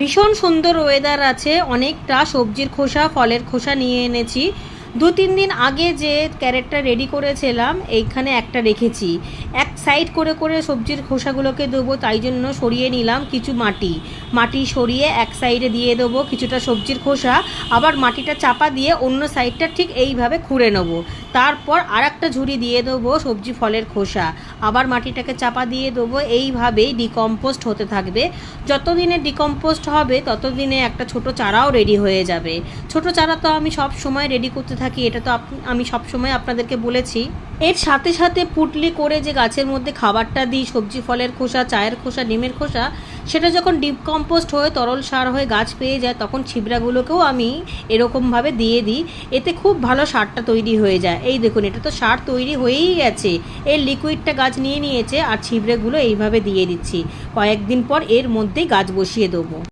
ভীষণ সুন্দর ওয়েদার আছে অনেকটা সবজির খোসা ফলের খোসা নিয়ে এনেছি। দু তিন দিন আগে যে ক্যারেটটা রেডি করেছিলাম, এইখানে একটা রেখেছি। এক সাইড করে করে সবজির খোসাগুলোকে দেবো, তাই জন্য সরিয়ে নিলাম কিছু মাটি। মাটি সরিয়ে এক সাইডে দিয়ে দেবো কিছুটা সবজির খোসা, আবার মাটিটা চাপা দিয়ে অন্য সাইডটা ঠিক এইভাবে খুঁড়ে নেব। তারপর আর একটা ঝুড়ি দিয়ে দেবো সবজি ফলের খোসা, আবার মাটিটাকে চাপা দিয়ে দেবো, এইভাবেই ডিকম্পোস্ট হতে থাকবে। যতদিনে ডিকম্পোস্ট হবে, ততদিনে একটা ছোট চারাও রেডি হয়ে যাবে। ছোট চারা তো আমি সব সময় রেডি করতে থাকি। এটা তো আমি সব সময় আপনাদেরকে বলেছি। এর সাথে সাথে পুটলি করে যে গাছের মধ্যে খাবারটা দিই, সবজি, ফলের খোসা, চায়ের খোসা, ডিমের খোসা, সেটা যখন ডিকম্পোস্ট হয়ে, তরল সার হয়ে গাছ পেয়ে যায়, তখন ছিবড়াগুলোকেও আমি এরকমভাবে দিয়ে দিই। এতে খুব ভালো সারটা তৈরি হয়ে যায়। এই দেখুন, এটা তো সার তৈরি হয়েই গেছে। এর লিকুইডটা গাছ নিয়ে নিয়েছে, আর ছিবড়েগুলো এইভাবে দিয়ে দিচ্ছি। কয়েকদিন পর এর মধ্যেই গাছ বসিয়ে দেবো।